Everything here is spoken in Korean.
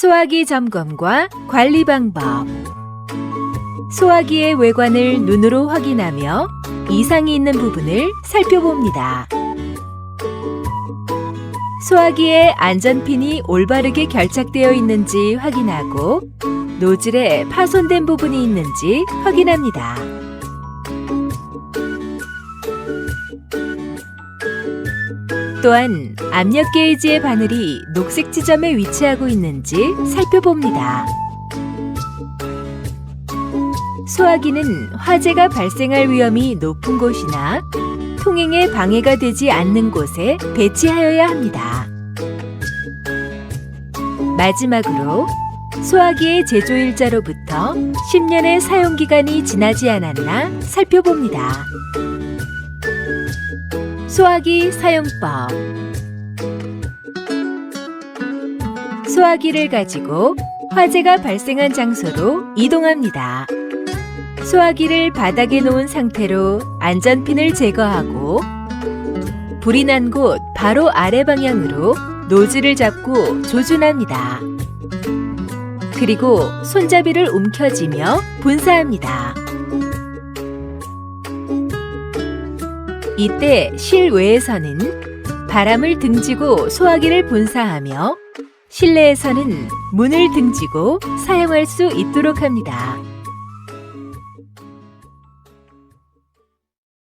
소화기 점검과 관리 방법. 소화기의 외관을 눈으로 확인하며 이상이 있는 부분을 살펴봅니다. 소화기의 안전핀이 올바르게 결착되어 있는지 확인하고 노즐에 파손된 부분이 있는지 확인합니다. 또한 압력 게이지의 바늘이 녹색 지점에 위치하고 있는지 살펴봅니다. 소화기는 화재가 발생할 위험이 높은 곳이나 통행에 방해가 되지 않는 곳에 배치하여야 합니다. 마지막으로 소화기의 제조일자로부터 10년의 사용기간이 지나지 않았나 살펴봅니다. 소화기 사용법 소화기를 가지고 화재가 발생한 장소로 이동합니다. 소화기를 바닥에 놓은 상태로 안전핀을 제거하고 불이 난 곳 바로 아래 방향으로 노즐을 잡고 조준합니다. 그리고 손잡이를 움켜쥐며 분사합니다. 이때 실외에서는 바람을 등지고 소화기를 분사하며 실내에서는 문을 등지고 사용할 수 있도록 합니다.